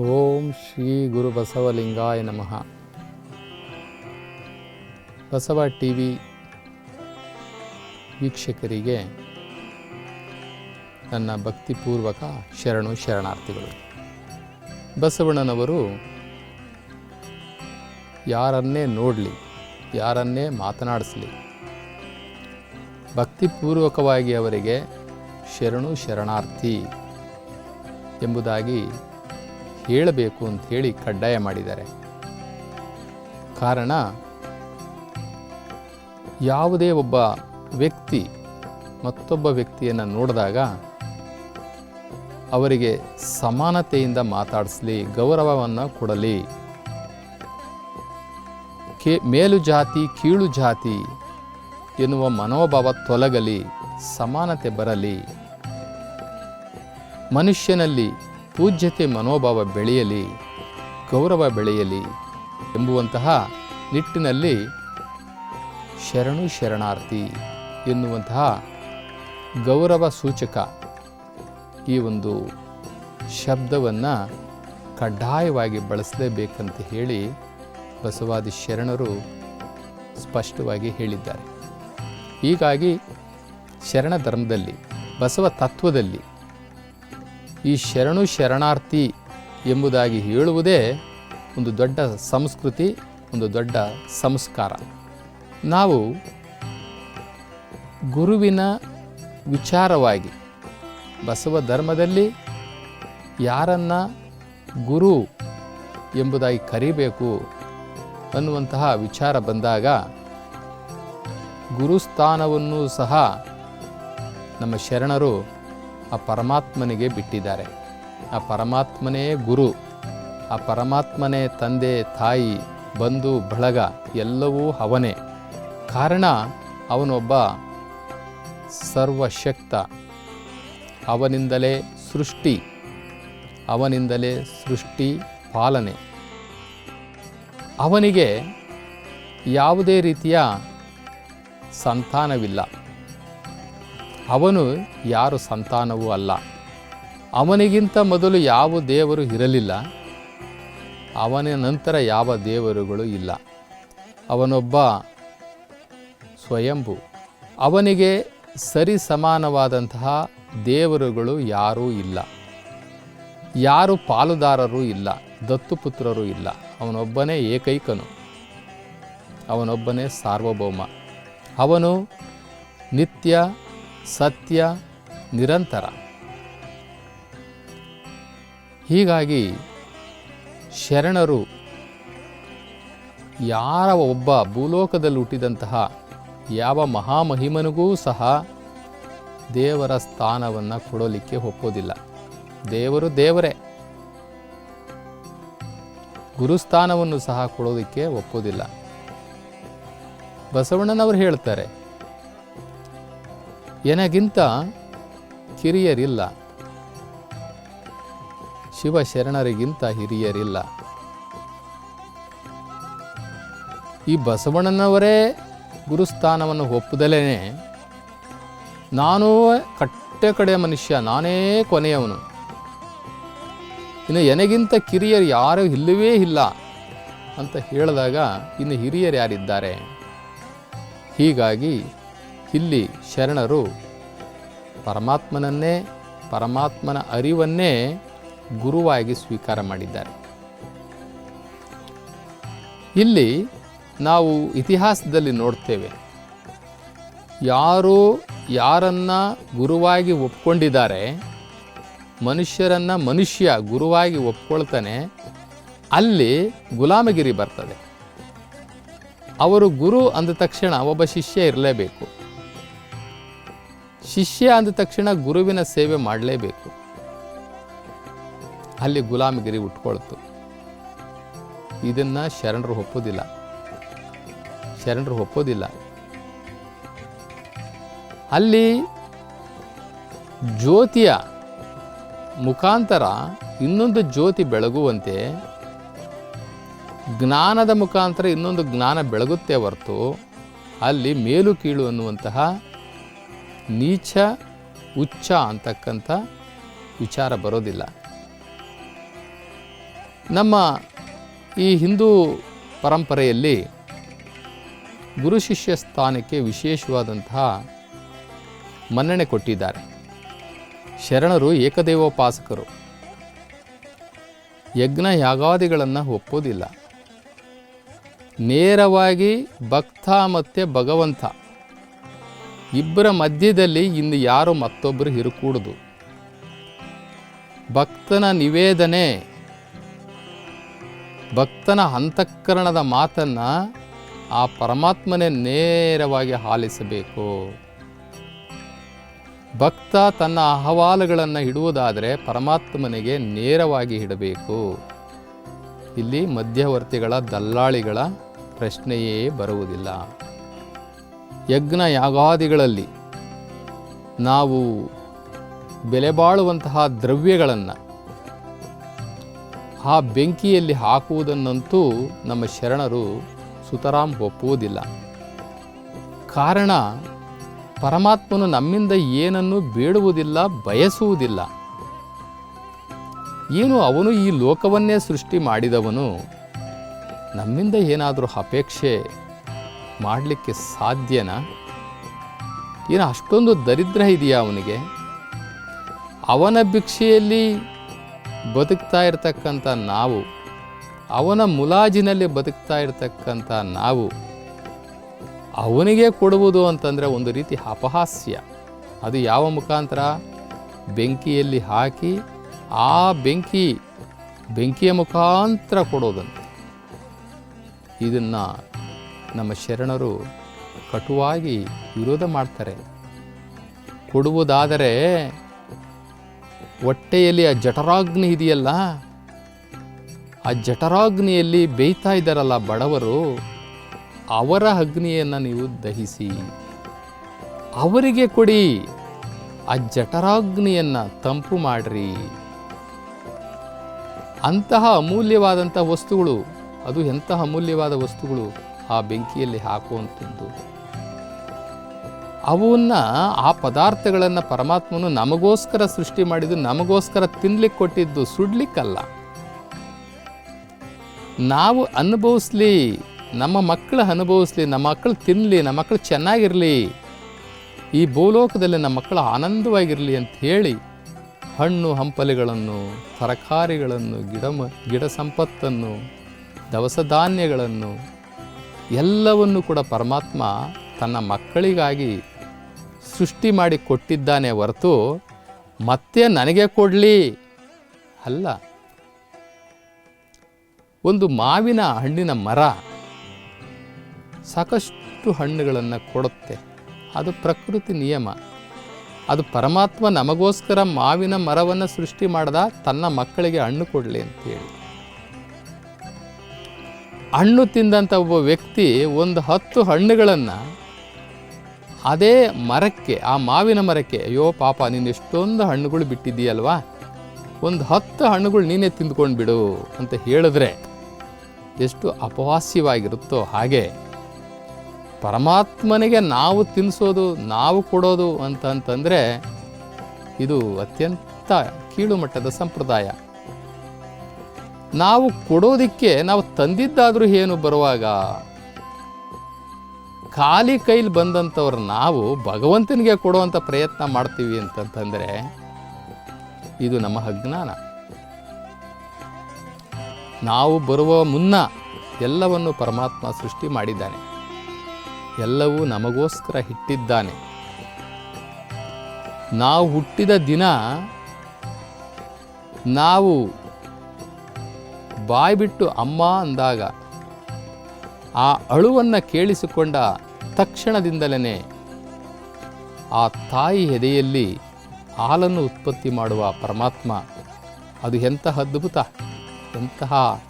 ಓಂ ಶ್ರೀ ಗುರು ಬಸವಲಿಂಗಾಯ ನಮಃ. Basava T V ವೀಕ್ಷಕರಿಗೆ ನನ್ನ ಭಕ್ತಿಪೂರ್ವಕ ಶರಣು ಶರಣಾರ್ಥಿಗಳು. ಬಸವಣ್ಣನವರು ಯಾರನ್ನೇ ನೋಡಲಿ, ಯಾರನ್ನೇ ಮಾತನಾಡಿಸಲಿ, ಭಕ್ತಿಪೂರ್ವಕವಾಗಿ ಅವರಿಗೆ ಶರಣು ಶರಣಾರ್ಥಿ ಎಂಬುದಾಗಿ ಹೇಳಬೇಕು ಅಂತ ಹೇಳಿ ಕಡ್ಡಾಯ ಮಾಡಿದ್ದಾರೆ. ಕಾರಣ, ಯಾವುದೇ ಒಬ್ಬ ವ್ಯಕ್ತಿ ಮತ್ತೊಬ್ಬ ವ್ಯಕ್ತಿಯನ್ನು ನೋಡಿದಾಗ ಅವರಿಗೆ ಸಮಾನತೆಯಿಂದ ಮಾತಾಡಿಸಲಿ, ಗೌರವವನ್ನು ಕೊಡಲಿ. ಕೇ, ಮೇಲು ಜಾತಿ, ಕೀಳು ಜಾತಿ ಎನ್ನುವ ಮನೋಭಾವ ತೊಲಗಲಿ, ಸಮಾನತೆ ಬರಲಿ. ಮನುಷ್ಯನಲ್ಲಿ ಪೂಜ್ಯತೆ ಮನೋಭಾವ ಬೆಳೆಯಲಿ, ಗೌರವ ಬೆಳೆಯಲಿ ಎಂಬುವಂತಹ ನಿಟ್ಟಿನಲ್ಲಿ ಶರಣು ಶರಣಾರ್ಥಿ ಎನ್ನುವಂತಹ ಗೌರವ ಸೂಚಕ ಈ ಒಂದು ಶಬ್ದವನ್ನು ಕಡ್ಡಾಯವಾಗಿ ಬಳಸಲೇಬೇಕಂತ ಹೇಳಿ ಬಸವಾದಿ ಶರಣರು ಸ್ಪಷ್ಟವಾಗಿ ಹೇಳಿದ್ದಾರೆ. ಹೀಗಾಗಿ ಶರಣ ಧರ್ಮದಲ್ಲಿ, ಬಸವ ತತ್ವದಲ್ಲಿ ಈ ಶರಣು ಶರಣಾರ್ಥಿ ಎಂಬುದಾಗಿ ಹೇಳುವುದೇ ಒಂದು ದೊಡ್ಡ ಸಂಸ್ಕೃತಿ, ಒಂದು ದೊಡ್ಡ ಸಂಸ್ಕಾರ. ನಾವು ಗುರುವಿನ ವಿಚಾರವಾಗಿ ಬಸವ ಧರ್ಮದಲ್ಲಿ ಯಾರನ್ನು ಗುರು ಎಂಬುದಾಗಿ ಕರಿಬೇಕು ಅನ್ನುವಂತಹ ವಿಚಾರ ಬಂದಾಗ ಗುರುಸ್ಥಾನವನ್ನು ಸಹ ನಮ್ಮ ಶರಣರು ಆ ಪರಮಾತ್ಮನಿಗೆ ಬಿಟ್ಟಿದ್ದಾರೆ. ಆ ಪರಮಾತ್ಮನೇ ಗುರು, ಆ ಪರಮಾತ್ಮನೇ ತಂದೆ, ತಾಯಿ, ಬಂಧು, ಬಳಗ ಎಲ್ಲವೂ ಅವನೇ. ಕಾರಣ ಅವನೊಬ್ಬ ಸರ್ವಶಕ್ತ. ಅವನಿಂದಲೇ ಸೃಷ್ಟಿ. ಅವನಿಂದಲೇ ಸೃಷ್ಟಿ ಪಾಲನೆ. ಅವನಿಗೆ ಯಾವುದೇ ರೀತಿಯ ಸಂತಾನವಿಲ್ಲ. ಅವನು ಯಾರು ಸಂತಾನವೂ ಅಲ್ಲ. ಅವನಿಗಿಂತ ಮೊದಲು ಯಾವ ದೇವರು ಇರಲಿಲ್ಲ, ಅವನ ನಂತರ ಯಾವ ದೇವರುಗಳು ಇಲ್ಲ. ಅವನೊಬ್ಬ ಸ್ವಯಂಭು. ಅವನಿಗೆ ಸರಿ ಸಮಾನವಾದಂತಹ ದೇವರುಗಳು ಯಾರೂ ಇಲ್ಲ. ಯಾರು ಪಾಲುದಾರರೂ ಇಲ್ಲ ದತ್ತುಪುತ್ರರೂ ಇಲ್ಲ. ಅವನೊಬ್ಬನೇ ಏಕೈಕನು. ಅವನೊಬ್ಬನೇ ಸಾರ್ವಭೌಮ. ಅವನು ನಿತ್ಯ ಸತ್ಯ ನಿರಂತರ. ಹೀಗಾಗಿ ಶರಣರು ಯಾರ ಒಬ್ಬ ಭೂಲೋಕದಲ್ಲಿ ಹುಟ್ಟಿದಂತಹ ಯಾವ ಮಹಾಮಹಿಮನಿಗೂ ಸಹ ದೇವರ ಸ್ಥಾನವನ್ನು ಕೊಡೋಲಿಕ್ಕೆ ಒಪ್ಪೋದಿಲ್ಲ. ದೇವರು ದೇವರೇ. ಗುರುಸ್ಥಾನವನ್ನು ಸಹ ಕೊಡೋದಕ್ಕೆ ಒಪ್ಪೋದಿಲ್ಲ. ಬಸವಣ್ಣನವರು ಹೇಳ್ತಾರೆ ಎನಗಿಂತ ಕಿರಿಯರಿಲ್ಲ. ಶಿವಶರಣರಿಗಿಂತ ಹಿರಿಯರಿಲ್ಲ. ಈ ಬಸವಣ್ಣನವರೇ ಗುರುಸ್ಥಾನವನ್ನು ಒಪ್ಪದಲೇ ನಾನು ಕಟ್ಟೆ ಕಡೆಯ ಮನುಷ್ಯ, ನಾನೇ ಕೊನೆಯವನು. ಇನ್ನು ಎನಗಿಂತ ಕಿರಿಯರು ಯಾರೂ ಇಲ್ಲವೇ ಇಲ್ಲ ಅಂತ ಹೇಳಿದಾಗ ಇನ್ನು ಹಿರಿಯರು ಯಾರಿದ್ದಾರೆ? ಹೀಗಾಗಿ ಇಲ್ಲಿ ಶರಣರು ಪರಮಾತ್ಮನನ್ನೇ, ಪರಮಾತ್ಮನ ಅರಿವನ್ನೇ ಗುರುವಾಗಿ ಸ್ವೀಕಾರ ಮಾಡಿದ್ದಾರೆ. ಇಲ್ಲಿ ನಾವು ಇತಿಹಾಸದಲ್ಲಿ ನೋಡ್ತೇವೆ, ಯಾರು ಯಾರನ್ನ ಗುರುವಾಗಿ ಒಪ್ಕೊಂಡಿದ್ದಾರೆ, ಮನುಷ್ಯರನ್ನು ಮನುಷ್ಯ ಗುರುವಾಗಿ ಒಪ್ಕೊಳ್ತಾನೆ, ಅಲ್ಲಿ ಗುಲಾಮಗಿರಿ ಬರ್ತದೆ. ಅವರು ಗುರು ಅಂದ ತಕ್ಷಣ ಒಬ್ಬ ಶಿಷ್ಯ ಇರಲೇಬೇಕು. ಶಿಷ್ಯ ಅಂದ ತಕ್ಷಣ ಗುರುವಿನ ಸೇವೆ ಮಾಡಲೇಬೇಕು. ಅಲ್ಲಿ ಗುಲಾಮಗಿರಿ ಉಟ್ಕೊಳ್ತು. ಇದನ್ನ ಶರಣರು ಒಪ್ಪೋದಿಲ್ಲ. ಶರಣರು ಒಪ್ಪೋದಿಲ್ಲ. ಅಲ್ಲಿ ಜ್ಯೋತಿಯ ಮುಖಾಂತರ ಇನ್ನೊಂದು ಜ್ಯೋತಿ ಬೆಳಗುವಂತೆ, ಜ್ಞಾನದ ಮುಖಾಂತರ ಇನ್ನೊಂದು ಜ್ಞಾನ ಬೆಳಗುತ್ತೆ ಹೊರತು, ಅಲ್ಲಿ ಮೇಲು ಕೀಳು ಅನ್ನುವಂತಹ ನೀಚ ಉಚ್ಚ ಅಂತಕ್ಕಂಥ ವಿಚಾರ ಬರೋದಿಲ್ಲ. ನಮ್ಮ ಈ ಹಿಂದೂ ಪರಂಪರೆಯಲ್ಲಿ ಗುರು ಶಿಷ್ಯ ಸ್ಥಾನಕ್ಕೆ ವಿಶೇಷವಾದಂತಹ ಮನ್ನಣೆ ಕೊಟ್ಟಿದ್ದಾರೆ. ಶರಣರು ಏಕದೇವೋಪಾಸಕರು. ಯಜ್ಞ ಯಾಗಾದಿಗಳನ್ನು ಒಪ್ಪೋದಿಲ್ಲ. ನೇರವಾಗಿ ಭಕ್ತ ಮತ್ತು ಭಗವಂತ ಇಬ್ಬರ ಮಧ್ಯದಲ್ಲಿ ಇನ್ನು ಯಾರು ಮತ್ತೊಬ್ಬರು ಇರಕೂಡದು ಭಕ್ತನ ನಿವೇದನೆ, ಭಕ್ತನ ಅಂತಃಕರಣದ ಮಾತನ್ನು ಆ ಪರಮಾತ್ಮನೇ ನೇರವಾಗಿ ಆಲಿಸಬೇಕು. ಭಕ್ತ ತನ್ನ ಅಹವಾಲುಗಳನ್ನು ಇಡುವುದಾದರೆ ಪರಮಾತ್ಮನಿಗೆ ನೇರವಾಗಿ ಇಡಬೇಕು ಇಲ್ಲಿ ಮಧ್ಯವರ್ತಿಗಳ ದಲ್ಲಾಳಿಗಳ ಪ್ರಶ್ನೆಯೇ ಬರುವುದಿಲ್ಲ. ಯಜ್ಞ ಯಾಗಾದಿಗಳಲ್ಲಿ ನಾವು ಬೆಲೆ ಬಾಳುವಂತಹ ದ್ರವ್ಯಗಳನ್ನು ಆ ಬೆಂಕಿಯಲ್ಲಿ ಹಾಕುವುದನ್ನಂತೂ ನಮ್ಮ ಶರಣರು ಸುತರಾಮ್ ಒಪ್ಪುವುದಿಲ್ಲ. ಕಾರಣ ಪರಮಾತ್ಮನು ನಮ್ಮಿಂದ ಏನನ್ನು ಬೇಡುವುದಿಲ್ಲ, ಬಯಸುವುದಿಲ್ಲ. ಏನು ಅವನು ಈ ಲೋಕವನ್ನೇ ಸೃಷ್ಟಿ ಮಾಡಿದವನು ನಮ್ಮಿಂದ ಏನಾದರೂ ಅಪೇಕ್ಷೆ ಮಾಡಲಿಕ್ಕೆ ಸಾಧ್ಯನಾ? ಏನು ಅಷ್ಟೊಂದು ದರಿದ್ರ ಇದೆಯಾ ಅವನಿಗೆ? ಅವನ ಭಿಕ್ಷೆಯಲ್ಲಿ ಬದುಕ್ತಾ ಇರತಕ್ಕಂಥ ನಾವು, ಅವನ ಮುಲಾಜಿನಲ್ಲಿ ಬದುಕ್ತಾ ಇರತಕ್ಕಂಥ ನಾವು, ಅವನಿಗೆ ಕೊಡುವುದು ಅಂತಂದರೆ ಒಂದು ರೀತಿ ಅಪಹಾಸ್ಯ. ಅದು ಯಾವ ಮುಖಾಂತರ? ಬೆಂಕಿಯಲ್ಲಿ ಹಾಕಿ ಆ ಬೆಂಕಿ, ಬೆಂಕಿಯ ಮುಖಾಂತರ ಕೊಡೋದಂತೆ. ಇದನ್ನು ನಮ್ಮ ಶರಣರು ಕಟುವಾಗಿ ವಿರೋಧ ಮಾಡ್ತಾರೆ. ಕೊಡುವುದಾದರೆ ಹೊಟ್ಟೆಯಲ್ಲಿ ಆ ಜಠರಾಗ್ನಿ ಇದೆಯಲ್ಲ? ಆ ಜಠರಾಗ್ನಿಯಲ್ಲಿ ಬೇಯ್ತಾ ಇದ್ದಾರಲ್ಲ ಬಡವರು, ಅವರ ಅಗ್ನಿಯನ್ನು ನೀವು ದಹಿಸಿ, ಅವರಿಗೆ ಕೊಡಿ, ಆ ಜಠರಾಗ್ನಿಯನ್ನು ತಂಪು ಮಾಡ್ರಿ. ಅಂತಹ ಅಮೂಲ್ಯವಾದಂಥ ವಸ್ತುಗಳು, ಅದು ಎಂತಹ ಅಮೂಲ್ಯವಾದ ವಸ್ತುಗಳು? ಆ ಬೆಂಕಿಯಲ್ಲಿ ಹಾಕುವಂಥದ್ದು. ಅವನ್ನ ಆ ಪದಾರ್ಥಗಳನ್ನು ಪರಮಾತ್ಮನು ನಮಗೋಸ್ಕರ ಸೃಷ್ಟಿ ಮಾಡಿದ್ದು, ನಮಗೋಸ್ಕರ ತಿನ್ಲಿಕ್ಕೆ ಕೊಟ್ಟಿದ್ದು ಸುಡ್ಲಿಕ್ಕಲ್ಲ. ನಾವು ಅನುಭವಿಸ್ಲಿ, ನಮ್ಮ ಮಕ್ಕಳು ಅನುಭವಿಸ್ಲಿ, ನಮ್ಮ ಮಕ್ಕಳು ತಿನ್ನಲಿ ನಮ್ಮ ಮಕ್ಕಳು ಚೆನ್ನಾಗಿರಲಿ, ಈ ಭೂಲೋಕದಲ್ಲಿ ನಮ್ಮ ಮಕ್ಕಳು ಆನಂದವಾಗಿರಲಿ ಅಂತ ಹೇಳಿ, ಹಣ್ಣು ಹಂಪಲೆಗಳನ್ನು, ತರಕಾರಿಗಳನ್ನು, ಗಿಡ ಗಿಡ ಸಂಪತ್ತನ್ನು, ದವಸ ಧಾನ್ಯಗಳನ್ನು ಎಲ್ಲವನ್ನು ಕೂಡ ಪರಮಾತ್ಮ ತನ್ನ ಮಕ್ಕಳಿಗಾಗಿ ಸೃಷ್ಟಿ ಮಾಡಿ ಕೊಟ್ಟಿದ್ದಾನೆ ಹೊರತು ಮತ್ತೆ ನನಗೆ ಕೊಡಲಿ. ಅಲ್ಲ, ಒಂದು ಮಾವಿನ ಹಣ್ಣಿನ ಮರ ಸಾಕಷ್ಟು ಹಣ್ಣುಗಳನ್ನು ಕೊಡುತ್ತೆ. ಅದು ಪ್ರಕೃತಿ ನಿಯಮ. ಅದು ಪರಮಾತ್ಮ ನಮಗೋಸ್ಕರ ಮಾವಿನ ಮರವನ್ನು ಸೃಷ್ಟಿ ಮಾಡ್ದ ತನ್ನ ಮಕ್ಕಳಿಗೆ ಹಣ್ಣು ಕೊಡಲಿ ಅಂತೇಳಿ. ಹಣ್ಣು ತಿಂದಂಥ ಒಬ್ಬ ವ್ಯಕ್ತಿ ಒಂದು ಹತ್ತು ಹಣ್ಣುಗಳನ್ನು ಅದೇ ಮರಕ್ಕೆ, ಆ ಮಾವಿನ ಮರಕ್ಕೆ, ಅಯ್ಯೋ ಪಾಪ, ನೀನು ಎಷ್ಟೊಂದು ಹಣ್ಣುಗಳು ಬಿಟ್ಟಿದ್ದೀಯಲ್ವಾ? ಒಂದು ಹತ್ತು ಹಣ್ಣುಗಳು ನೀನೇ ತಿಂದ್ಕೊಂಡು ಬಿಡು ಅಂತ ಹೇಳಿದ್ರೆ ಎಷ್ಟು ಅಪವಾಸ್ಯವಾಗಿರುತ್ತೋ ಹಾಗೆ. ಪರಮಾತ್ಮನಿಗೆ ನಾವು ತಿನ್ನಿಸೋದು ನಾವು ಕೊಡೋದು ಅಂತಂತಂದರೆ ಇದು ಅತ್ಯಂತ ಕೀಳುಮಟ್ಟದ ಸಂಪ್ರದಾಯ. ನಾವು ಕೊಡೋದಕ್ಕೆ ನಾವು ತಂದಿದ್ದಾದರೂ ಏನು ಬರುವಾಗ? ಖಾಲಿ ಕೈಲಿ ಬಂದಂಥವ್ರು ನಾವು ಭಗವಂತನಿಗೆ ಕೊಡುವಂಥ ಪ್ರಯತ್ನ ಮಾಡ್ತೀವಿ ಅಂತಂತಂದರೆ ಇದು ನಮ್ಮ ಅಜ್ಞಾನ. ನಾವು ಬರುವ ಮುನ್ನ ಎಲ್ಲವನ್ನು ಪರಮಾತ್ಮ ಸೃಷ್ಟಿ ಮಾಡಿದ್ದಾನೆ. ಎಲ್ಲವೂ ನಮಗೋಸ್ಕರ ಇಟ್ಟಿದ್ದಾನೆ. ನಾವು ಹುಟ್ಟಿದ ದಿನ ನಾವು ಬಾಯಿ ಬಿಟ್ಟು ಅಮ್ಮ ಅಂದಾಗ ಆ ಅಳುವನ್ನು ಕೇಳಿಸಿಕೊಂಡ ತಕ್ಷಣದಿಂದಲೇ ಆ ತಾಯಿ ಎದೆಯಲ್ಲಿ ಹಾಲನ್ನು ಉತ್ಪತ್ತಿ ಮಾಡುವ ಪರಮಾತ್ಮ. ಅದು ಎಂತಹ ಅದ್ಭುತ, ಎಂತಹ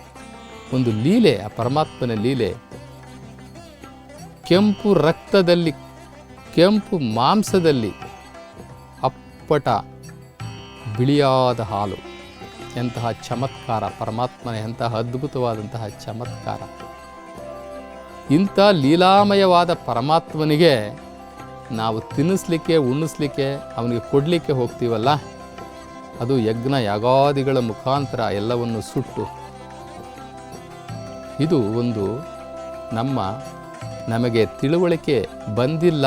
ಒಂದು ಲೀಲೆ, ಆ ಪರಮಾತ್ಮನ ಲೀಲೆ. ಕೆಂಪು ರಕ್ತದಲ್ಲಿ, ಕೆಂಪು ಮಾಂಸದಲ್ಲಿ ಅಪ್ಪಟ ಬಿಳಿಯಾದ ಹಾಲು. ಎಂತಹ ಚಮತ್ಕಾರ, ಪರಮಾತ್ಮನ ಎಂತಹ ಅದ್ಭುತವಾದಂತಹ ಚಮತ್ಕಾರ. ಇಂಥ ಲೀಲಾಮಯವಾದ ಪರಮಾತ್ಮನಿಗೆ ನಾವು ತಿನ್ನಿಸ್ಲಿಕ್ಕೆ, ಉಣ್ಣಿಸ್ಲಿಕ್ಕೆ, ಅವನಿಗೆ ಕೊಡಲಿಕ್ಕೆ ಹೋಗ್ತೀವಲ್ಲ? ಅದು ಯಜ್ಞ ಯಾಗಾದಿಗಳ ಮುಖಾಂತರ ಎಲ್ಲವನ್ನು ಸುಟ್ಟು. ಇದು ಒಂದು ನಮ್ಮ ನಮಗೆ ತಿಳುವಳಿಕೆ ಬಂದಿಲ್ಲ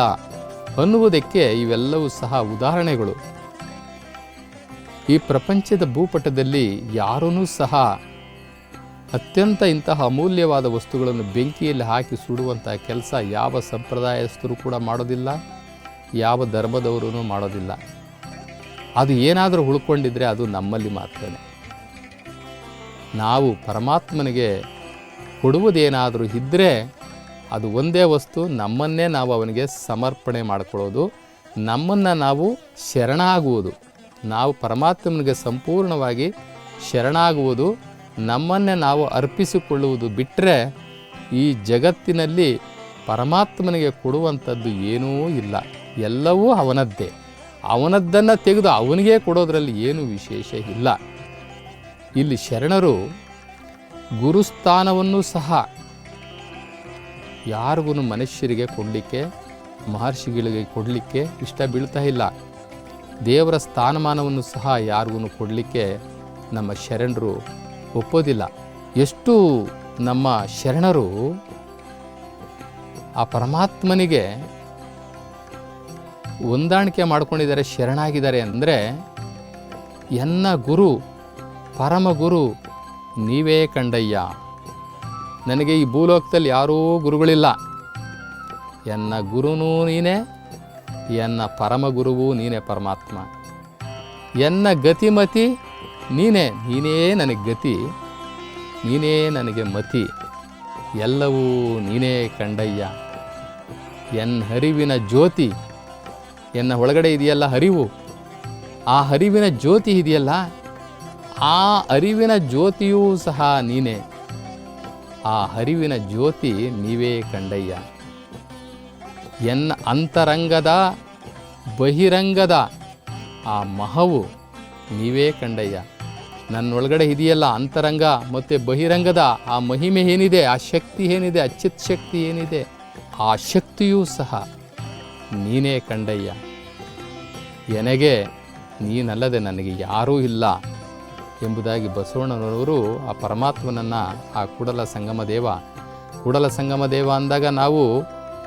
ಅನ್ನುವುದಕ್ಕೆ ಇವೆಲ್ಲವೂ ಸಹ ಉದಾಹರಣೆಗಳು. ಈ ಪ್ರಪಂಚದ ಭೂಪಟದಲ್ಲಿ ಯಾರೂ ಸಹ ಅತ್ಯಂತ ಇಂತಹ ಅಮೂಲ್ಯವಾದ ವಸ್ತುಗಳನ್ನು ಬೆಂಕಿಯಲ್ಲಿ ಹಾಕಿ ಸುಡುವಂಥ ಕೆಲಸ ಯಾವ ಸಂಪ್ರದಾಯಸ್ಥರು ಕೂಡ ಮಾಡೋದಿಲ್ಲ, ಯಾವ ಧರ್ಮದವರೂ ಮಾಡೋದಿಲ್ಲ. ಅದು ಏನಾದರೂ ಉಳ್ಕೊಂಡಿದ್ರೆ ಅದು ನಮ್ಮಲ್ಲಿ ಮಾತ್ರನೇ. ನಾವು ಪರಮಾತ್ಮನಿಗೆ ಕೊಡುವುದೇನಾದರೂ ಇದ್ದರೆ ಅದು ಒಂದೇ ವಸ್ತು, ನಮ್ಮನ್ನೇ ನಾವು ಅವನಿಗೆ ಸಮರ್ಪಣೆ ಮಾಡಿಕೊಳ್ಳೋದು, ನಮ್ಮನ್ನು ನಾವು ಶರಣಾಗುವುದು. ನಾವು ಪರಮಾತ್ಮನಿಗೆ ಸಂಪೂರ್ಣವಾಗಿ ಶರಣಾಗುವುದು, ನಮ್ಮನ್ನೇ ನಾವು ಅರ್ಪಿಸಿಕೊಳ್ಳುವುದು ಬಿಟ್ಟರೆ ಈ ಜಗತ್ತಿನಲ್ಲಿ ಪರಮಾತ್ಮನಿಗೆ ಕೊಡುವಂಥದ್ದು ಏನೂ ಇಲ್ಲ. ಎಲ್ಲವೂ ಅವನದ್ದೇ. ಅವನದ್ದನ್ನು ತೆಗೆದು ಅವನಿಗೆ ಕೊಡೋದರಲ್ಲಿ ಏನೂ ವಿಶೇಷ ಇಲ್ಲ. ಇಲ್ಲಿ ಶರಣರು ಗುರುಸ್ಥಾನವನ್ನು ಸಹ ಯಾರಿಗೂ ಮನುಷ್ಯರಿಗೆ ಕೊಡಲಿಕ್ಕೆ, ಮಹರ್ಷಿಗಳಿಗೆ ಕೊಡಲಿಕ್ಕೆ ಇಷ್ಟ ಬೀಳ್ತಾ ಇಲ್ಲ. ದೇವರ ಸ್ಥಾನಮಾನವನ್ನು ಸಹ ಯಾರಿಗೂ ಕೊಡಲಿಕ್ಕೆ ನಮ್ಮ ಶರಣರು ಒಪ್ಪೋದಿಲ್ಲ. ಎಷ್ಟು ನಮ್ಮ ಶರಣರು ಆ ಪರಮಾತ್ಮನಿಗೆ ಹೊಂದಾಣಿಕೆ ಮಾಡ್ಕೊಂಡಿದ್ದಾರೆ, ಶರಣಾಗಿದ್ದಾರೆ ಅಂದರೆ, ಎನ್ನ ಗುರು, ಪರಮ ಗುರು ನೀವೇ ಕಂಡಯ್ಯ. ನನಗೆ ಈ ಭೂಲೋಕದಲ್ಲಿ ಯಾರೂ ಗುರುಗಳಿಲ್ಲ. ಎನ್ನ ಗುರುನೂ ನೀನೇ ಎನ್ನ ಪರಮಗುರುವು ನೀನೇ ಪರಮಾತ್ಮ. ಎನ್ನ ಗತಿಮತಿ ನೀನೇ ನೀನೇ ನನಗೆ ಗತಿ, ನೀನೇ ನನಗೆ ಮತಿ. ಎಲ್ಲವೂ ನೀನೇ ಕಂಡಯ್ಯ. ಎನ್ನ ಹರಿವಿನ ಜ್ಯೋತಿ, ಎನ್ನ ಒಳಗಡೆ ಇದೆಯಲ್ಲ ಹರಿವು? ಆ ಹರಿವಿನ ಜ್ಯೋತಿ ಇದೆಯಲ್ಲ, ಆ ಅರಿವಿನ ಜ್ಯೋತಿಯೂ ಸಹ ನೀನೇ. ಆ ಹರಿವಿನ ಜ್ಯೋತಿ ನೀವೇ ಕಂಡಯ್ಯ. ಎನ್ನ ಅಂತರಂಗದ, ಬಹಿರಂಗದ ಆ ಮಹವು ನೀವೇ ಕಂಡಯ್ಯ. ನನ್ನೊಳಗಡೆ ಇದೆಯಲ್ಲ ಅಂತರಂಗ ಮತ್ತು ಬಹಿರಂಗದ ಆ ಮಹಿಮೆ ಏನಿದೆ, ಆ ಶಕ್ತಿ ಏನಿದೆ ಅಚ್ಚಿತ್ ಶಕ್ತಿ ಏನಿದೆ, ಆ ಶಕ್ತಿಯೂ ಸಹ ನೀನೇ ಕಂಡಯ್ಯ. ಎನಗೆ ನೀನಲ್ಲದೆ ನನಗೆ ಯಾರೂ ಇಲ್ಲ ಎಂಬುದಾಗಿ ಬಸವಣ್ಣನವರು ಆ ಪರಮಾತ್ಮನನ್ನು, ಆ ಕೂಡಲ ಸಂಗಮ ದೇವ, ಕೂಡಲ ಸಂಗಮ ದೇವ ಅಂದಾಗ ನಾವು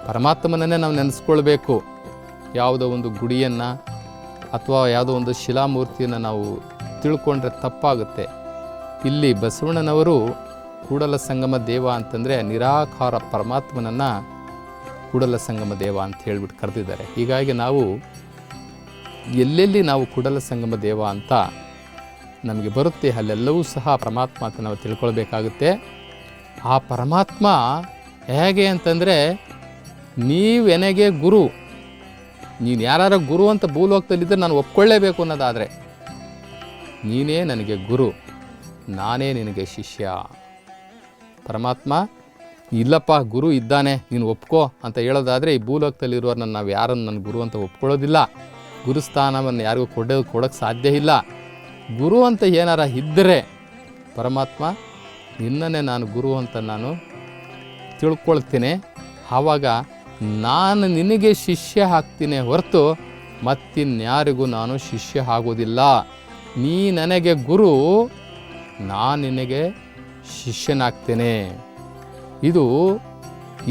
ಪರಮಾತ್ಮನನ್ನೇ ನಾವು ನೆನೆಸ್ಕೊಳ್ಬೇಕು. ಯಾವುದೋ ಒಂದು ಗುಡಿಯನ್ನು ಅಥವಾ ಯಾವುದೋ ಒಂದು ಶಿಲಾಮೂರ್ತಿಯನ್ನು ನಾವು ತಿಳ್ಕೊಂಡ್ರೆ ತಪ್ಪಾಗುತ್ತೆ. ಇಲ್ಲಿ ಬಸವಣ್ಣನವರು ಕೂಡಲ ಸಂಗಮ ದೇವ ಅಂತಂದರೆ ನಿರಾಕಾರ ಪರಮಾತ್ಮನನ್ನು ಕೂಡಲ ಸಂಗಮ ದೇವ ಅಂತ ಹೇಳ್ಬಿಟ್ಟು ಕರೆದಿದ್ದಾರೆ. ಹೀಗಾಗಿ ನಾವು ಎಲ್ಲೆಲ್ಲಿ ನಾವು ಕೂಡಲ ಸಂಗಮ ದೇವ ಅಂತ ನಮಗೆ ಬರುತ್ತೆ ಅಲ್ಲೆಲ್ಲವೂ ಸಹ ಪರಮಾತ್ಮ ಅಂತ ನಾವು ತಿಳ್ಕೊಳ್ಬೇಕಾಗುತ್ತೆ. ಆ ಪರಮಾತ್ಮ ಹೇಗೆ ಅಂತಂದರೆ ನೀವೆನಗೆ ಗುರು? ನೀನು ಯಾರ ಗುರು ಅಂತ ಭೂಲೋಕದಲ್ಲಿದ್ದರೆ ನಾನು ಒಪ್ಕೊಳ್ಳೇಬೇಕು ಅನ್ನೋದಾದರೆ, ನೀನೇ ನನಗೆ ಗುರು, ನಾನೇ ನಿನಗೆ ಶಿಷ್ಯ. ಪರಮಾತ್ಮ, ಇಲ್ಲಪ್ಪ, ಗುರು ಇದ್ದಾನೆ, ನೀನು ಒಪ್ಕೋ ಅಂತ ಹೇಳೋದಾದರೆ ಈ ಭೂಲೋಕದಲ್ಲಿರುವವ್ರನ್ನ ನಾವು ಯಾರನ್ನು ನನ್ನ ಗುರು ಅಂತ ಒಪ್ಕೊಳ್ಳೋದಿಲ್ಲ. ಗುರುಸ್ಥಾನವನ್ನು ಯಾರಿಗೂ ಕೊಡೋ ಕೊಡೋಕ್ಕೆ ಸಾಧ್ಯ ಇಲ್ಲ. ಗುರು ಅಂತ ಏನಾರ ಇದ್ದರೆ ಪರಮಾತ್ಮ, ನಿನ್ನನ್ನೇ ನಾನು ಗುರು ಅಂತ ನಾನು ತಿಳ್ಕೊಳ್ತೇನೆ. ಆವಾಗ ನಾನು ನಿನಗೆ ಶಿಷ್ಯ ಹಾಕ್ತೀನಿ ಹೊರತು ಮತ್ತಿನ್ಯಾರಿಗೂ ನಾನು ಶಿಷ್ಯ ಆಗೋದಿಲ್ಲ ನೀ ನನಗೆ ಗುರು ನಾನು ನಿನಗೆ ಶಿಷ್ಯನಾಗ್ತೇನೆ. ಇದು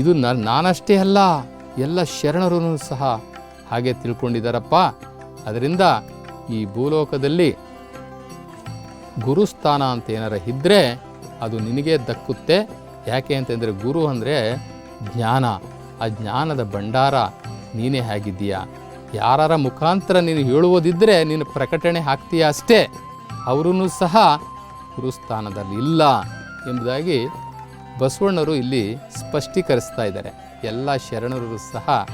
ಇದು ನಾನಷ್ಟೇ ಅಲ್ಲ, ಎಲ್ಲ ಶರಣರೂ ಸಹ ಹಾಗೆ ತಿಳ್ಕೊಂಡಿದ್ದಾರಪ್ಪ. ಅದರಿಂದ ಈ ಭೂಲೋಕದಲ್ಲಿ ಗುರುಸ್ಥಾನ ಅಂತ ಏನಾರ ಇದ್ದರೆ ಅದು ನಿನಗೆ ದಕ್ಕುತ್ತೆ. ಯಾಕೆ ಅಂತಂದರೆ ಗುರು ಅಂದರೆ ಜ್ಞಾನ. ಆ ಜ್ಞಾನದ ಭಂಡಾರ ನೀನೇ ಆಗಿದ್ದೀಯಾ? ಯಾರ ಮುಖಾಂತರ ನೀನು ಹೇಳುವುದಿದ್ದರೆ ನೀನು ಪ್ರಕಟಣೆ ಹಾಕ್ತೀಯ ಅಷ್ಟೇ? ಅವರೂ ಸಹ ಗುರುಸ್ಥಾನದಲ್ಲಿ ಇಲ್ಲ ಎಂಬುದಾಗಿ ಬಸವಣ್ಣರು ಇಲ್ಲಿ ಸ್ಪಷ್ಟೀಕರಿಸ್ತಾ ಇದ್ದಾರೆ. ಎಲ್ಲ ಶರಣರು ಸಹ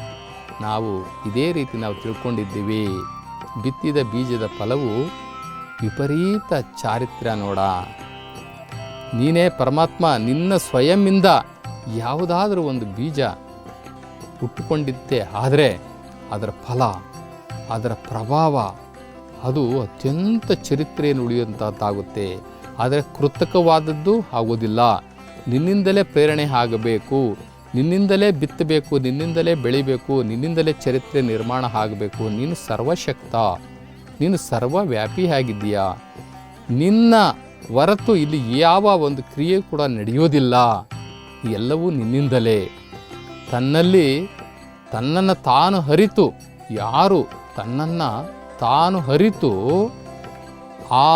ನಾವು ಇದೇ ರೀತಿ ನಾವು ತಿಳ್ಕೊಂಡಿದ್ದೀವಿ. ಬಿತ್ತಿದ ಬೀಜದ ಫಲವು ವಿಪರೀತ ಚಾರಿತ್ರ್ಯ ನೋಡ. ನೀನೇ ಪರಮಾತ್ಮ ನಿನ್ನ ಸ್ವಯಂಯಿಂದ ಯಾವುದಾದ್ರೂ ಒಂದು ಬೀಜ ಹುಟ್ಟುಕೊಂಡಿದ್ದೆ ಆದರೆ ಅದರ ಫಲ, ಅದರ ಪ್ರಭಾವ, ಅದು ಅತ್ಯಂತ ಚರಿತ್ರೆಯನ್ನು ಉಳಿಯುವಂಥದ್ದಾಗುತ್ತೆ ಆದರೆ ಕೃತಕವಾದದ್ದು ಆಗೋದಿಲ್ಲ ನಿನ್ನಿಂದಲೇ ಪ್ರೇರಣೆ ಆಗಬೇಕು, ನಿನ್ನಿಂದಲೇ ಬಿತ್ತಬೇಕು, ನಿನ್ನಿಂದಲೇ ಬೆಳಿಬೇಕು, ನಿನ್ನಿಂದಲೇ ಚರಿತ್ರೆ ನಿರ್ಮಾಣ ಆಗಬೇಕು. ನೀನು ಸರ್ವಶಕ್ತ, ನೀನು ಸರ್ವವ್ಯಾಪಿ ಆಗಿದ್ದೀಯಾ? ನಿನ್ನ ಹೊರತು ಇಲ್ಲಿ ಯಾವ ಒಂದು ಕ್ರಿಯೆ ಕೂಡ ನಡೆಯೋದಿಲ್ಲ. ಎಲ್ಲವೂ ನಿನ್ನಿಂದಲೇ. ತನ್ನಲ್ಲಿ ತನ್ನನ್ನು ತಾನು ಹರಿತು, ಯಾರು ತನ್ನನ್ನು ತಾನು ಹರಿತು, ಆ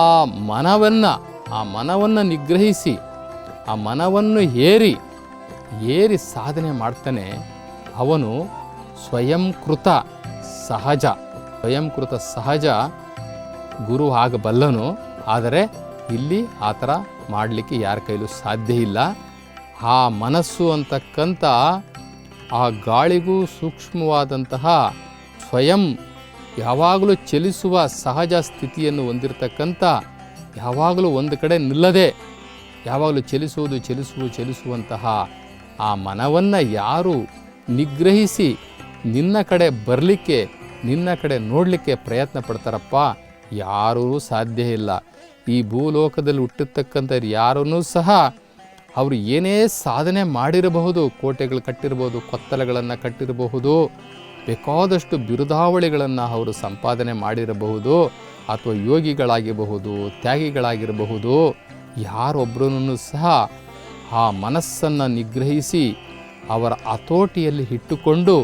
ಮನವನ್ನು ಆ ಮನವನ್ನು ನಿಗ್ರಹಿಸಿ, ಆ ಮನವನ್ನು ಏರಿ ಏರಿ ಸಾಧನೆ ಮಾಡ್ತಾನೆ ಅವನು ಸ್ವಯಂಕೃತ ಸಹಜ. ಸ್ವಯಂಕೃತ ಸಹಜ ಗುರು ಆಗಬಲ್ಲನು, ಆದರೆ ಇಲ್ಲಿ ಆ ಥರ ಮಾಡಲಿಕ್ಕೆ ಯಾರ ಕೈಲೂ ಸಾಧ್ಯ ಇಲ್ಲ. ಆ ಮನಸ್ಸು ಅಂತಕ್ಕಂಥ ಆ ಗಾಳಿಗೂ ಸೂಕ್ಷ್ಮವಾದಂತಹ ಸ್ವಯಂ ಯಾವಾಗಲೂ ಚಲಿಸುವ ಸಹಜ ಸ್ಥಿತಿಯನ್ನು ಹೊಂದಿರತಕ್ಕಂಥ ಯಾವಾಗಲೂ ಒಂದು ಕಡೆ ನಿಲ್ಲದೆ ಯಾವಾಗಲೂ ಚಲಿಸುವುದು ಚಲಿಸುವುದು ಚಲಿಸುವಂತಹ ಆ ಮನವನ್ನು ಯಾರು ನಿಗ್ರಹಿಸಿ ನಿನ್ನ ಕಡೆ ಬರಲಿಕ್ಕೆ, ನಿನ್ನ ಕಡೆ ನೋಡಲಿಕ್ಕೆ ಪ್ರಯತ್ನ ಪಡ್ತಾರಪ್ಪ, ಯಾರೂ ಸಾಧ್ಯ ಇಲ್ಲ. ಈ ಭೂಲೋಕದಲ್ಲಿ ಹುಟ್ಟಿರ್ತಕ್ಕಂಥವ್ರು ಯಾರನ್ನೂ ಸಹ ಅವರು ಏನೇ ಸಾಧನೆ ಮಾಡಿರಬಹುದು, ಕೋಟೆಗಳು ಕಟ್ಟಿರಬಹುದು, ಕೊತ್ತಲಗಳನ್ನು ಕಟ್ಟಿರಬಹುದು, ಬೇಕಾದಷ್ಟು ಬಿರುದಾವಳಿಗಳನ್ನು ಅವರು ಸಂಪಾದನೆ ಮಾಡಿರಬಹುದು, ಅಥವಾ ಯೋಗಿಗಳಾಗಿರಬಹುದು, ತ್ಯಾಗಿಗಳಾಗಿರಬಹುದು ಯಾರೊಬ್ಬರನ್ನು ಸಹ ಆ ಮನಸ್ಸನ್ನು ನಿಗ್ರಹಿಸಿ ಅವರ ಹತೋಟಿಯಲ್ಲಿ ಇಟ್ಟುಕೊಂಡು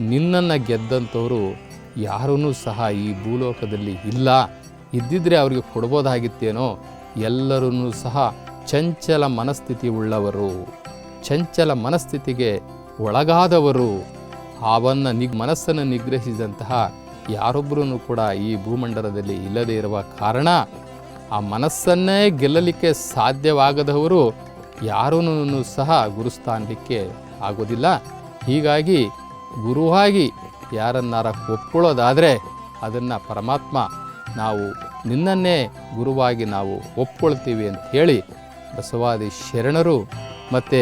ನಿನ್ನನ್ನು ಗೆದ್ದಂಥವರು ಯಾರೂ ಸಹ ಈ ಭೂಲೋಕದಲ್ಲಿ ಇಲ್ಲ. ಇದ್ದಿದ್ರೆ ಅವರಿಗೆ ಕೊಡ್ಬೋದಾಗಿತ್ತೇನೋ ಎಲ್ಲರೂ ಸಹ ಚಂಚಲ ಮನಸ್ಥಿತಿ ಉಳ್ಳವರು, ಚಂಚಲ ಮನಸ್ಥಿತಿಗೆ ಒಳಗಾದವರು. ಅವನ್ನು ನಿಗ್, ಮನಸ್ಸನ್ನು ನಿಗ್ರಹಿಸಿದಂತಹ ಯಾರೊಬ್ಬರೂ ಕೂಡ ಈ ಭೂಮಂಡಲದಲ್ಲಿ ಇಲ್ಲದೇ ಇರುವ ಕಾರಣ, ಆ ಮನಸ್ಸನ್ನೇ ಗೆಲ್ಲಲಿಕ್ಕೆ ಸಾಧ್ಯವಾಗದವರು ಯಾರೂ ಸಹ ಗುರುಸ್ಥಾನಕ್ಕೆ ಆಗೋದಿಲ್ಲ. ಹೀಗಾಗಿ ಗುರುವಾಗಿ ಯಾರನ್ನಾರ ಒಪ್ಕೊಳ್ಳೋದಾದರೆ ಅದನ್ನು ಪರಮಾತ್ಮ ನಾವು ನಿನ್ನನ್ನೇ ಗುರುವಾಗಿ ನಾವು ಒಪ್ಕೊಳ್ತೀವಿ ಅಂತ ಹೇಳಿ ಬಸವಾದಿ ಶರಣರು ಮತ್ತು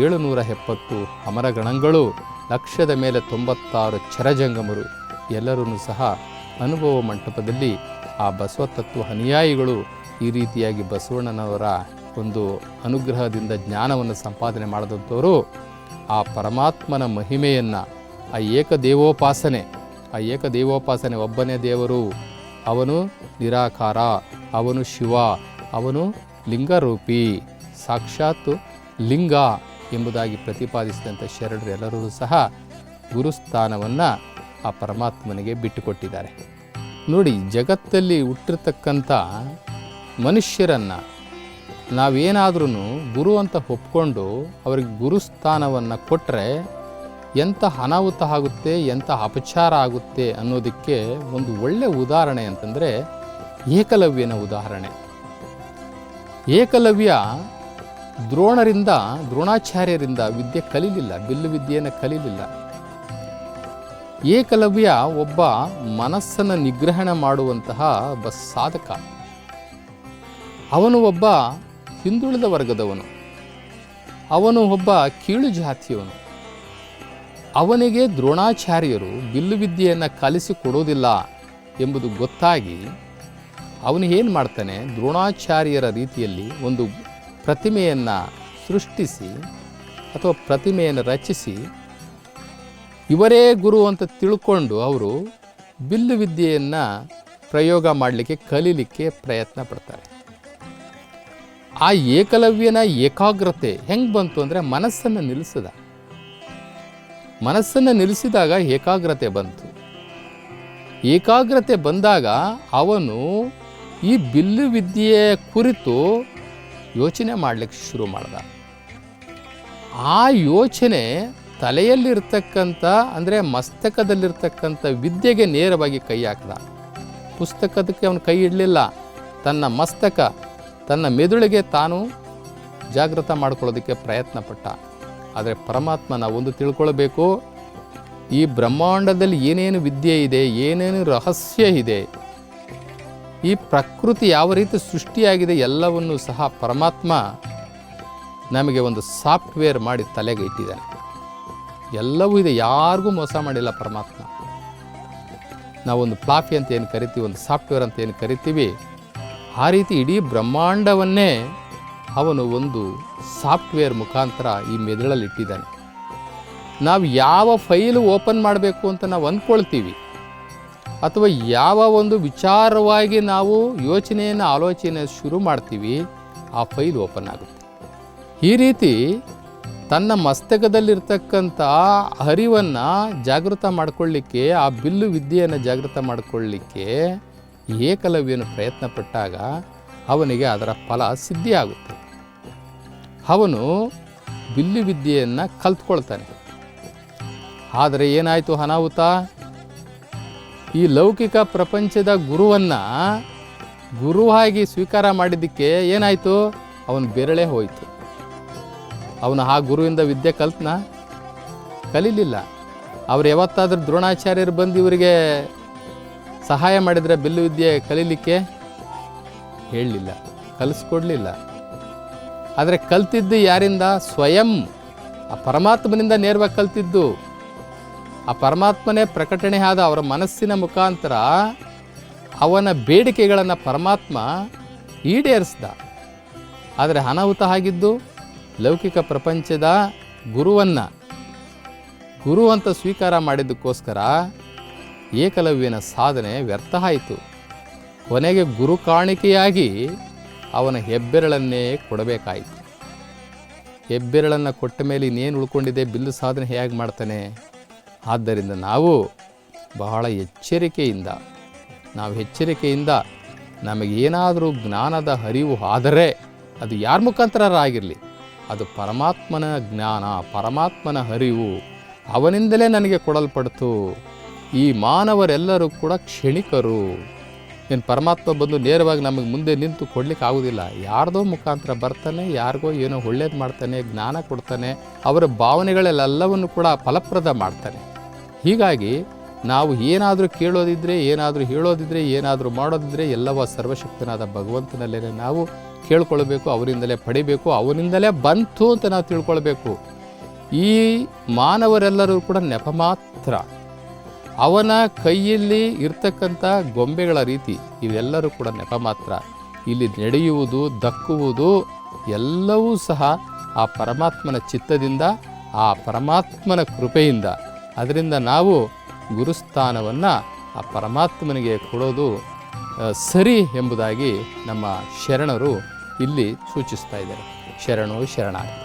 ಏಳುನೂರ ಎಪ್ಪತ್ತು ಅಮರಗಣಗಳು, ಲಕ್ಷದ ಮೇಲೆ ತೊಂಬತ್ತಾರು ಚರಜಂಗಮರು ಎಲ್ಲರೂ ಸಹ ಅನುಭವ ಮಂಟಪದಲ್ಲಿ ಆ ಬಸವ ತತ್ವ ಅನುಯಾಯಿಗಳು ಈ ರೀತಿಯಾಗಿ ಬಸವಣ್ಣನವರ ಒಂದು ಅನುಗ್ರಹದಿಂದ ಜ್ಞಾನವನ್ನು ಸಂಪಾದನೆ ಮಾಡಿದಂಥವರು ಆ ಪರಮಾತ್ಮನ ಮಹಿಮೆಯನ್ನು, ಆ ಏಕದೇವೋಪಾಸನೆ ಆ ಏಕದೇವೋಪಾಸನೆ ಒಬ್ಬನೇ ದೇವರು, ಅವನು ನಿರಾಕಾರ, ಅವನು ಶಿವ, ಅವನು ಲಿಂಗರೂಪಿ, ಸಾಕ್ಷಾತ್ ಲಿಂಗ ಎಂಬುದಾಗಿ ಪ್ರತಿಪಾದಿಸಿದಂಥ ಶರಣರು ಎಲ್ಲರೂ ಸಹ ಗುರುಸ್ಥಾನವನ್ನು ಆ ಪರಮಾತ್ಮನಿಗೆ ಬಿಟ್ಟುಕೊಟ್ಟಿದ್ದಾರೆ. ನೋಡಿ, ಜಗತ್ತಲ್ಲಿ ಹುಟ್ಟಿರ್ತಕ್ಕಂಥ ಮನುಷ್ಯರನ್ನು ನಾವೇನಾದ್ರೂ ಗುರು ಅಂತ ಒಪ್ಕೊಂಡು ಅವರಿಗೆ ಗುರುಸ್ಥಾನವನ್ನು ಕೊಟ್ಟರೆ ಎಂಥ ಅನಾಹುತ ಆಗುತ್ತೆ ಎಂಥ ಅಪಚಾರ ಆಗುತ್ತೆ ಅನ್ನೋದಕ್ಕೆ ಒಂದು ಒಳ್ಳೆಯ ಉದಾಹರಣೆ ಅಂತಂದರೆ ಏಕಲವ್ಯನ ಉದಾಹರಣೆ. ಏಕಲವ್ಯ ದ್ರೋಣರಿಂದ, ದ್ರೋಣಾಚಾರ್ಯರಿಂದ ವಿದ್ಯೆ ಕಲೀಲಿಲ್ಲ, ಬಿಲ್ಲು ವಿದ್ಯೆಯನ್ನು ಕಲೀಲಿಲ್ಲ. ಏಕಲವ್ಯ ಒಬ್ಬ ಮನಸ್ಸನ್ನು ನಿಗ್ರಹಣ ಮಾಡುವಂತಹ ಒಬ್ಬ ಸಾಧಕ ಅವನು ಒಬ್ಬ ಹಿಂದುಳಿದ ವರ್ಗದವನು. ಅವನು ಒಬ್ಬ ಕೀಳು ಜಾತಿಯವನು. ಅವನಿಗೆ ದ್ರೋಣಾಚಾರ್ಯರು ಬಿಲ್ಲು ವಿದ್ಯೆಯನ್ನು ಕಲಿಸಿಕೊಡೋದಿಲ್ಲ ಎಂಬುದು ಗೊತ್ತಾಗಿ ಅವನು ಏನು ಮಾಡ್ತಾನೆ? ದ್ರೋಣಾಚಾರ್ಯರ ರೀತಿಯಲ್ಲಿ ಒಂದು ಪ್ರತಿಮೆಯನ್ನು ಸೃಷ್ಟಿಸಿ ಅಥವಾ ಪ್ರತಿಮೆಯನ್ನು ರಚಿಸಿ ಇವರೇ ಗುರು ಅಂತ ತಿಳ್ಕೊಂಡು ಅವರು ಬಿಲ್ಲು ವಿದ್ಯೆಯನ್ನು ಪ್ರಯೋಗ ಮಾಡಲಿಕ್ಕೆ ಕಲೀಲಿಕ್ಕೆ ಪ್ರಯತ್ನ ಪಡ್ತಾರೆ. ಆ ಏಕಲವ್ಯನ ಏಕಾಗ್ರತೆ ಹೆಂಗೆ ಬಂತು ಅಂದರೆ ಮನಸ್ಸನ್ನು ನಿಲ್ಲಿಸಿದ ಮನಸ್ಸನ್ನು ನಿಲ್ಲಿಸಿದಾಗ ಏಕಾಗ್ರತೆ ಬಂತು. ಏಕಾಗ್ರತೆ ಬಂದಾಗ ಅವನು ಈ ಬಿಲ್ಲು ವಿದ್ಯೆಯ ಕುರಿತು ಯೋಚನೆ ಮಾಡಲಿಕ್ಕೆ ಶುರು ಮಾಡ್ದ. ಆ ಯೋಚನೆ ತಲೆಯಲ್ಲಿರ್ತಕ್ಕಂಥ, ಅಂದರೆ ಮಸ್ತಕದಲ್ಲಿರ್ತಕ್ಕಂಥ ವಿದ್ಯೆಗೆ ನೇರವಾಗಿ ಕೈ ಹಾಕ್ದ. ಪುಸ್ತಕದಕ್ಕೆ ಅವನು ಕೈ ಇಡಲಿಲ್ಲ. ತನ್ನ ಮಸ್ತಕ, ತನ್ನ ಮೆದುಳಿಗೆ ತಾನು ಜಾಗೃತ ಮಾಡ್ಕೊಳ್ಳೋದಕ್ಕೆ ಪ್ರಯತ್ನ ಪಟ್ಟ ಆದರೆ ಪರಮಾತ್ಮ ನಾವೊಂದು ತಿಳ್ಕೊಳ್ಬೇಕು, ಈ ಬ್ರಹ್ಮಾಂಡದಲ್ಲಿ ಏನೇನು ವಿದ್ಯೆ ಇದೆ, ಏನೇನು ರಹಸ್ಯ ಇದೆ ಈ ಪ್ರಕೃತಿ ಯಾವ ರೀತಿ ಸೃಷ್ಟಿಯಾಗಿದೆ ಎಲ್ಲವನ್ನು ಸಹ ಪರಮಾತ್ಮ ನಮಗೆ ಒಂದು ಸಾಫ್ಟ್ವೇರ್ ಮಾಡಿ ತಲೆಗೆ ಇಟ್ಟಿದ್ದಾನೆ. ಎಲ್ಲವೂ ಇದೆ, ಯಾರಿಗೂ ಮೋಸ ಮಾಡಿಲ್ಲ ಪರಮಾತ್ಮ. ನಾವೊಂದು ಪ್ಲಾಫಿ ಅಂತ ಏನು ಕರಿತೀವಿ, ಒಂದು ಸಾಫ್ಟ್ವೇರ್ ಅಂತ ಏನು ಕರಿತೀವಿ, ಆ ರೀತಿ ಇಡೀ ಬ್ರಹ್ಮಾಂಡವನ್ನೇ ಅವನು ಒಂದು ಸಾಫ್ಟ್ವೇರ್ ಮುಖಾಂತರ ಈ ಮೆದುಳಲ್ಲಿ ಇಟ್ಟಿದ್ದಾನೆ. ನಾವು ಯಾವ ಫೈಲು ಓಪನ್ ಮಾಡಬೇಕು ಅಂತ ನಾವು ಅಂದ್ಕೊಳ್ತೀವಿ. ಅಥವಾ ಯಾವ ಒಂದು ವಿಚಾರವಾಗಿ ನಾವು ಯೋಚನೆಯನ್ನು ಆಲೋಚನೆ ಶುರು ಮಾಡ್ತೀವಿ, ಆ ಫೈಲ್ ಓಪನ್ ಆಗುತ್ತೆ. ಈ ರೀತಿ ತನ್ನ ಮಸ್ತಕದಲ್ಲಿರ್ತಕ್ಕಂಥ ಅರಿವನ್ನು ಜಾಗೃತ ಮಾಡಿಕೊಳ್ಳಿಕ್ಕೆ, ಆ ಬಿಲ್ಲು ವಿದ್ಯೆಯನ್ನು ಜಾಗೃತ ಮಾಡಿಕೊಳ್ಳಿಕ್ಕೆ ಏಕಲವ್ಯನು ಪ್ರಯತ್ನ ಪಟ್ಟಾಗ ಅವನಿಗೆ ಅದರ ಫಲ ಸಿದ್ಧಿಯಾಗುತ್ತೆ. ಅವನು ಬಿಲ್ಲು ವಿದ್ಯೆಯನ್ನು ಕಲ್ತ್ಕೊಳ್ತಾನೆ. ಆದರೆ ಏನಾಯಿತು ಅನಾಹುತ? ಈ ಲೌಕಿಕ ಪ್ರಪಂಚದ ಗುರುವನ್ನು ಗುರುವಾಗಿ ಸ್ವೀಕಾರ ಮಾಡಿದ್ದಕ್ಕೆ ಏನಾಯಿತು? ಅವನು ಬೆರಳೇ ಹೋಯಿತು. ಅವನು ಆ ಗುರುವಿಂದ ವಿದ್ಯೆ ಕಲ್ತ್ನ? ಕಲೀಲಿಲ್ಲ. ಅವ್ರು ಯಾವತ್ತಾದರೂ ದ್ರೋಣಾಚಾರ್ಯರು ಬಂದು ಇವರಿಗೆ ಸಹಾಯ ಮಾಡಿದರೆ ಬಿಲ್ಲು ವಿದ್ಯೆ ಕಲೀಲಿಕ್ಕೆ? ಹೇಳಲಿಲ್ಲ. ಕಲಿಸ್ಕೊಡ್ಲಿಲ್ಲ. ಆದರೆ ಕಲ್ತಿದ್ದು ಯಾರಿಂದ? ಸ್ವಯಂ. ಆ ಪರಮಾತ್ಮನಿಂದ ನೇರವಾಗಿ ಕಲ್ತಿದ್ದು. ಆ ಪರಮಾತ್ಮನೇ ಪ್ರಕಟಣೆ ಆದ ಅವರ ಮನಸ್ಸಿನ ಮುಖಾಂತರ ಅವನ ಬೇಡಿಕೆಗಳನ್ನು ಪರಮಾತ್ಮ ಈಡೇರಿಸ್ದ. ಆದರೆ ಅನಾಹುತ ಆಗಿದ್ದು ಲೌಕಿಕ ಪ್ರಪಂಚದ ಗುರುವನ್ನು, ಗುರು ಅಂತ ಸ್ವೀಕಾರ ಮಾಡಿದ್ದಕ್ಕೋಸ್ಕರ ಏಕಲವ್ಯನ ಸಾಧನೆ ವ್ಯರ್ಥ ಆಯಿತು. ಕೊನೆಗೆ ಗುರು ಕಾಣಿಕೆಯಾಗಿ ಅವನ ಹೆಬ್ಬೆರಳನ್ನೇ ಕೊಡಬೇಕಾಯಿತು. ಹೆಬ್ಬೆರಳನ್ನು ಕೊಟ್ಟ ಮೇಲೆ ಇನ್ನೇನು ಉಳ್ಕೊಂಡಿದೆ? ಬಿಲ್ಲು ಸಾಧನೆ ಹೇಗೆ ಮಾಡ್ತಾನೆ? ಆದ್ದರಿಂದ ನಾವು ಬಹಳ ಎಚ್ಚರಿಕೆಯಿಂದ, ನಾವು ಎಚ್ಚರಿಕೆಯಿಂದ ನಮಗೇನಾದರೂ ಜ್ಞಾನದ ಹರಿವು ಆದರೆ ಅದು ಯಾರ ಮುಖಾಂತರಾಗಿರಲಿ ಅದು ಪರಮಾತ್ಮನ ಜ್ಞಾನ, ಪರಮಾತ್ಮನ ಹರಿವು ಅವನಿಂದಲೇ ನನಗೆ ಕೊಡಲ್ಪಡ್ತು. ಈ ಮಾನವರೆಲ್ಲರೂ ಕೂಡ ಕ್ಷಣಿಕರು. ಏನು ಪರಮಾತ್ಮ ಬಂದು ನೇರವಾಗಿ ನಮಗೆ ಮುಂದೆ ನಿಂತು ಕೊಡಲಿಕ್ಕೆ ಆಗೋದಿಲ್ಲ ಯಾರ್ದೋ ಮುಖಾಂತರ ಬರ್ತಾನೆ, ಯಾರಿಗೋ ಏನೋ ಒಳ್ಳೇದು ಮಾಡ್ತಾನೆ, ಜ್ಞಾನ ಕೊಡ್ತಾನೆ, ಅವರ ಭಾವನೆಗಳೆಲ್ಲವನ್ನು ಕೂಡ ಫಲಪ್ರದ ಮಾಡ್ತಾನೆ. ಹೀಗಾಗಿ ನಾವು ಏನಾದರೂ ಕೇಳೋದಿದ್ರೆ, ಏನಾದರೂ ಹೇಳೋದಿದ್ರೆ, ಏನಾದರೂ ಮಾಡೋದಿದ್ರೆ ಎಲ್ಲವ ಸರ್ವಶಕ್ತನಾದ ಭಗವಂತನಲ್ಲೇ ನಾವು ಕೇಳ್ಕೊಳ್ಬೇಕು, ಅವರಿಂದಲೇ ಪಡಿಬೇಕು, ಅವನಿಂದಲೇ ಬಂತು ಅಂತ ನಾವು ತಿಳ್ಕೊಳ್ಬೇಕು. ಈ ಮಾನವರೆಲ್ಲರೂ ಕೂಡ ನೆಪ ಮಾತ್ರ. ಅವನ ಕೈಯಲ್ಲಿ ಇರ್ತಕ್ಕಂಥ ಗೊಂಬೆಗಳ ರೀತಿ ಇವೆಲ್ಲರೂ ಕೂಡ ನೆಪ ಮಾತ್ರ. ಇಲ್ಲಿ ನಡೆಯುವುದು, ದಕ್ಕುವುದು ಎಲ್ಲವೂ ಸಹ ಆ ಪರಮಾತ್ಮನ ಚಿತ್ತದಿಂದ, ಆ ಪರಮಾತ್ಮನ ಕೃಪೆಯಿಂದ. ಅದರಿಂದ ನಾವು ಗುರುಸ್ಥಾನವನ್ನು ಆ ಪರಮಾತ್ಮನಿಗೆ ಕೊಡೋದು ಸರಿ ಎಂಬುದಾಗಿ ನಮ್ಮ ಶರಣರು ಇಲ್ಲಿ ಸೂಚಿಸ್ತಾ ಇದ್ದಾರೆ. ಶರಣು ಶರಣಾರ್ಥಿ